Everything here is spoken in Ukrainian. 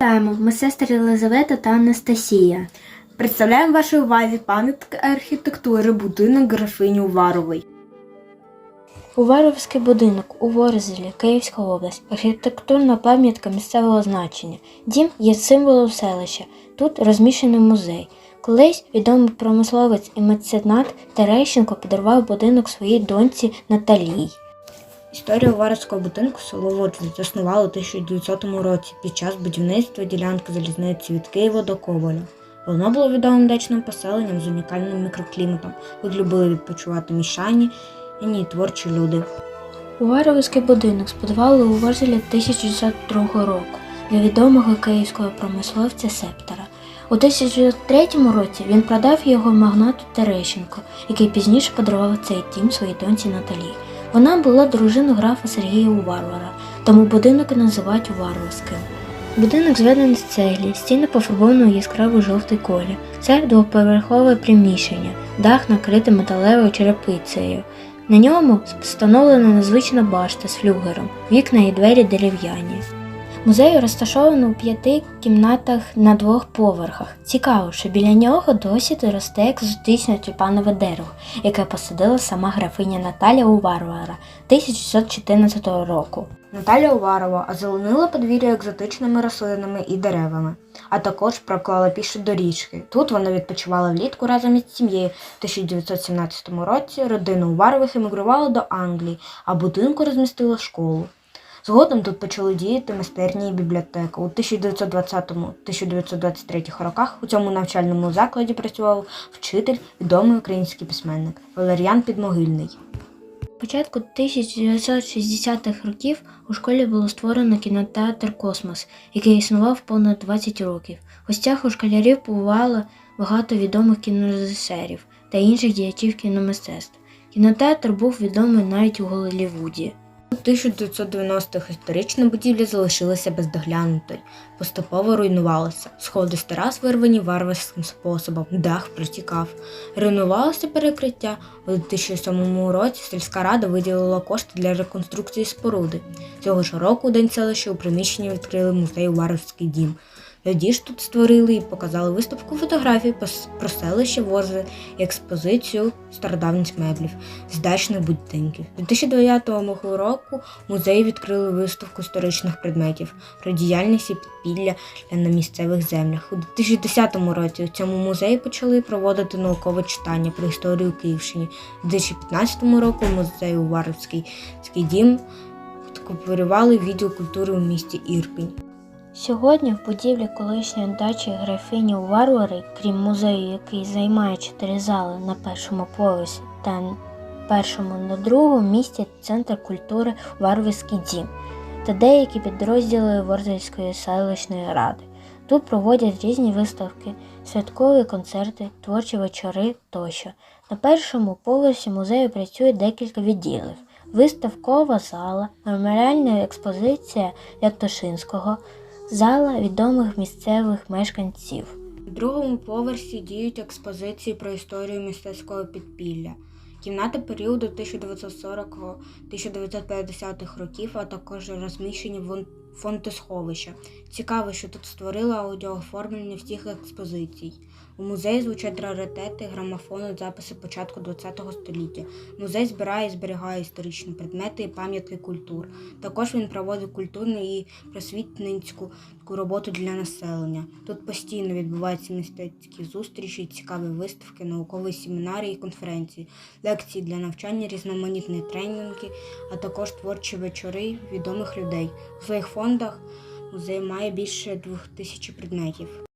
Вітаємо, ми сестри Єлизавета та Анастасія. Представляємо вашій увазі пам'ятки архітектури будинок графині Уварової. Уваровський будинок у Ворзелі, Київська область, архітектурна пам'ятка місцевого значення. Дім є символом селища. Тут розміщений музей. Колись відомий промисловець і меценат Терещенко подарував будинок своїй доньці Наталії. Історія Уваровського будинку село Воджлі заснували у 1900 році під час будівництва ділянки залізниці від Києва до Коваля. Воно було відомим дачним поселенням з унікальним мікрокліматом. Тут любили відпочивати мішані і творчі люди. Уваровський будинок збудували у Ворзелі 1902 року для відомого київського промисловця Септора. У 1903 році він продав його магнату Терещенко, який пізніше подарував цей дім своїй доньці Наталії. Вона була дружиною графа Сергія Уварвара, тому будинок називають Уварварським. Будинок зведений з цеглі, стіни пофарбовані у яскравий жовтий колір. Це двоповерхове приміщення, дах накритий металевою черепицею. На ньому встановлена незвична башта з флюгером, вікна і двері дерев'яні. Музей розташований у п'яти кімнатах на двох поверхах. Цікаво, що біля нього досі росте екзотичне тюльпанове дерево, яке посадила сама графиня Наталя Уварвара 1614 року. Наталя Уварова озеленила подвір'я екзотичними рослинами і деревами, а також проклала піші доріжки. Тут вона відпочивала влітку разом із сім'єю. В 1917 році родина Уварових емігрувала до Англії, а будинку розмістила школу. Згодом тут почали діяти майстерні і бібліотека. У 1920-1923 роках у цьому навчальному закладі працював вчитель, відомий український письменник Валеріан Підмогильний. Початку 1960-х років у школі було створено кінотеатр Космос, який існував понад 20 років. В гостях у школярів побувало багато відомих кінорежисерів та інших діячів кіномистецтв. Кінотеатр був відомий навіть у Голлівуді. У 1990-х історична будівля залишилася бездоглянутою, поступово руйнувалася. Сходи з терас вирвані варварським способом, дах протікав. Руйнувалося перекриття. У 2007 році сільська рада виділила кошти для реконструкції споруди. Цього ж року день селища у приміщенні відкрили музей Варварський дім. Тоді ж тут створили і показали виставку фотографій про селище Ворзи і експозицію стародавніх меблів з дачних будинків. У 2009 року музей відкрили виставку історичних предметів про діяльність і підпілля на місцевих землях. У 2010 році у цьому музеї почали проводити наукове читання про історію Київщини. У 2015 року музей Уваровський дім кооперували відділ культури у місті Ірпінь. Сьогодні в будівлі колишньої дачі графині Варвари, крім музею, який займає чотири зали на першому поверсі та першому на другому місті Центр культури Варварський дім та деякі підрозділи Ворзельської селищної ради. Тут проводять різні виставки, святкові концерти, творчі вечори тощо. На першому поверсі музею працює декілька відділів. Виставкова зала, меморіальна експозиція Яктошинського, зала відомих місцевих мешканців. У другому поверсі діють експозиції про історію мистецького підпілля. кімната періоду 1940-1950 років, а також розміщені фондосховища. Цікаво, що тут створили аудіооформлення всіх експозицій. У музеї звучать раритети, грамофони, записи початку ХХ століття. Музей збирає і зберігає історичні предмети і пам'ятки культур. Також він проводить культурну і просвітницьку роботу для населення. Тут постійно відбуваються мистецькі зустрічі, цікаві виставки, наукові семінари і конференції, лекції для навчання, різноманітні тренінги, а також творчі вечори відомих людей. У своїх фондах музей має більше двох тисяч предметів.